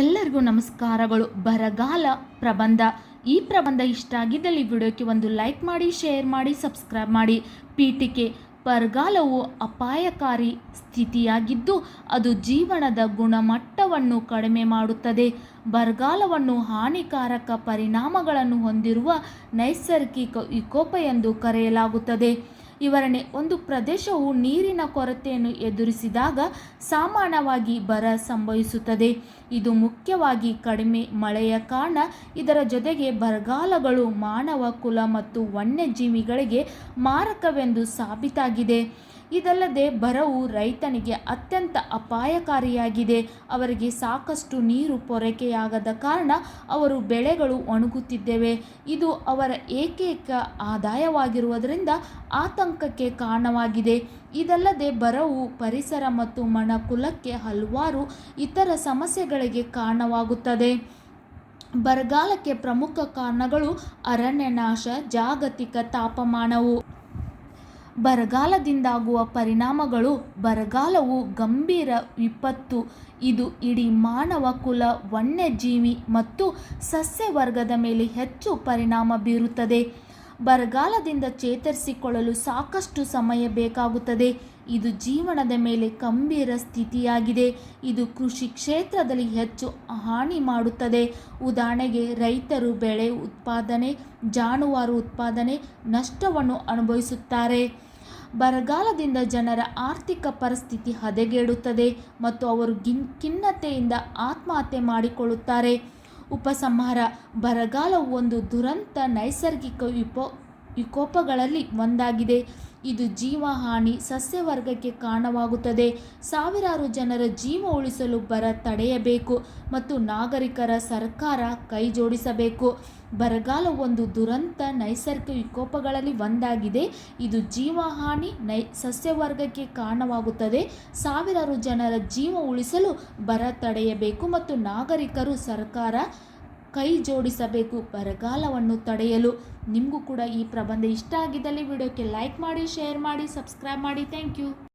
ಎಲ್ಲರಿಗೂ ನಮಸ್ಕಾರಗಳು. ಬರಗಾಲ ಪ್ರಬಂಧ. ಈ ಪ್ರಬಂಧ ಇಷ್ಟ ಆಗಿದ್ದಲ್ಲಿ ವಿಡಿಯೋಕ್ಕೆ ಒಂದು ಲೈಕ್ ಮಾಡಿ, ಶೇರ್ ಮಾಡಿ, ಸಬ್ಸ್ಕ್ರೈಬ್ ಮಾಡಿ. ಪೀಠಿಕೆ, ಬರಗಾಲವು ಅಪಾಯಕಾರಿ ಸ್ಥಿತಿಯಾಗಿದ್ದು, ಅದು ಜೀವನದ ಗುಣಮಟ್ಟವನ್ನು ಕಡಿಮೆ ಮಾಡುತ್ತದೆ. ಬರಗಾಲವನ್ನು ಹಾನಿಕಾರಕ ಪರಿಣಾಮಗಳನ್ನು ಹೊಂದಿರುವ ನೈಸರ್ಗಿಕ ವಿಕೋಪ ಎಂದು ಕರೆಯಲಾಗುತ್ತದೆ. ವಿವರಣೆ. ಒಂದು ಪ್ರದೇಶವು ನೀರಿನ ಕೊರತೆಯನ್ನು ಎದುರಿಸಿದಾಗ ಸಾಮಾನ್ಯವಾಗಿ ಬರ ಸಂಭವಿಸುತ್ತದೆ. ಇದು ಮುಖ್ಯವಾಗಿ ಕಡಿಮೆ ಮಳೆಯ ಕಾರಣ. ಇದರ ಜೊತೆಗೆ ಬರಗಾಲಗಳು ಮಾನವ ಕುಲ ಮತ್ತು ವನ್ಯಜೀವಿಗಳಿಗೆ ಮಾರಕವೆಂದು ಸಾಬೀತಾಗಿದೆ. ಇದಲ್ಲದೆ ಬರವು ರೈತನಿಗೆ ಅತ್ಯಂತ ಅಪಾಯಕಾರಿಯಾಗಿದೆ. ಅವರಿಗೆ ಸಾಕಷ್ಟು ನೀರು ಪೂರೈಕೆಯಾಗದ ಕಾರಣ ಅವರು ಬೆಳೆಗಳು ಒಣಗುತ್ತಿದ್ದೇವೆ. ಇದು ಅವರ ಏಕೈಕ ಆದಾಯವಾಗಿರುವುದರಿಂದ ಆತಂಕಕ್ಕೆ ಕಾರಣವಾಗಿದೆ. ಇದಲ್ಲದೆ ಬರವು ಪರಿಸರ ಮತ್ತು ಮಣಕುಲಕ್ಕೆ ಹಲವಾರು ಇತರ ಸಮಸ್ಯೆಗಳಿಗೆ ಕಾರಣವಾಗುತ್ತದೆ. ಬರಗಾಲಕ್ಕೆ ಪ್ರಮುಖ ಕಾರಣಗಳು ಅರಣ್ಯನಾಶ, ಜಾಗತಿಕ ತಾಪಮಾನವು. ಬರಗಾಲದಿಂದಾಗುವ ಪರಿಣಾಮಗಳು ಬರಗಾಲವು ಗಂಭೀರ ವಿಪತ್ತು. ಇದು ಇಡೀ ಮಾನವ ಕುಲ, ವನ್ಯಜೀವಿ ಮತ್ತು ಸಸ್ಯವರ್ಗದ ಮೇಲೆ ಹೆಚ್ಚು ಪರಿಣಾಮ ಬೀರುತ್ತದೆ. ಬರಗಾಲದಿಂದ ಚೇತರಿಸಿಕೊಳ್ಳಲು ಸಾಕಷ್ಟು ಸಮಯ ಬೇಕಾಗುತ್ತದೆ. ಇದು ಜೀವನದ ಮೇಲೆ ಗಂಭೀರ ಸ್ಥಿತಿಯಾಗಿದೆ. ಇದು ಕೃಷಿ ಕ್ಷೇತ್ರದಲ್ಲಿ ಹೆಚ್ಚು ಹಾನಿ ಮಾಡುತ್ತದೆ. ಉದಾಹರಣೆಗೆ, ರೈತರು ಬೆಳೆ ಉತ್ಪಾದನೆ, ಜಾನುವಾರು ಉತ್ಪಾದನೆ ನಷ್ಟವನ್ನು ಅನುಭವಿಸುತ್ತಾರೆ. ಬರಗಾಲದಿಂದ ಜನರ ಆರ್ಥಿಕ ಪರಿಸ್ಥಿತಿ ಹದಗೆಡುತ್ತದೆ ಮತ್ತು ಅವರು ಗಿನ್ ಖಿನ್ನತೆಯಿಂದ ಆತ್ಮಹತ್ಯೆ ಮಾಡಿಕೊಳ್ಳುತ್ತಾರೆ. ಉಪಸಂಹಾರ. ಬರಗಾಲವು ಒಂದು ದುರಂತ ನೈಸರ್ಗಿಕ ವಿಪೋ ವಿಕೋಪಗಳಲ್ಲಿ ಒಂದಾಗಿದೆ. ಇದು ಜೀವಹಾನಿ ಸಸ್ಯವರ್ಗಕ್ಕೆ ಕಾರಣವಾಗುತ್ತದೆ. ಸಾವಿರಾರು ಜನರ ಜೀವ ಉಳಿಸಲು ಬರ ತಡೆಯಬೇಕು ಮತ್ತು ನಾಗರಿಕರ ಸರ್ಕಾರ ಕೈ ಜೋಡಿಸಬೇಕು ಬರಗಾಲ ಒಂದು ದುರಂತ, ನೈಸರ್ಗಿಕ ವಿಕೋಪಗಳಲ್ಲಿ ಒಂದಾಗಿದೆ. ಇದು ಜೀವಹಾನಿ, ನೈ, ಸಸ್ಯವರ್ಗಕ್ಕೆ ಕಾರಣವಾಗುತ್ತದೆ. ಸಾವಿರಾರು ಜನರ ಜೀವ ಉಳಿಸಲು ಬರ ತಡೆಯಬೇಕು ಮತ್ತು ನಾಗರಿಕರು ಸರ್ಕಾರ ಕೈ ಜೋಡಿಸಬೇಕು, ಬರಗಾಲವನ್ನು ತಡೆಯಲು. ನಿಮಗೂ ಕೂಡ ಈ ಪ್ರಬಂಧ ಇಷ್ಟ ಆಗಿದ್ದಲ್ಲಿ ವಿಡಿಯೋಕ್ಕೆ ಲೈಕ್ ಮಾಡಿ ಶೇರ್ ಮಾಡಿ ಸಬ್ಸ್ಕ್ರೈಬ್ ಮಾಡಿ. Thank you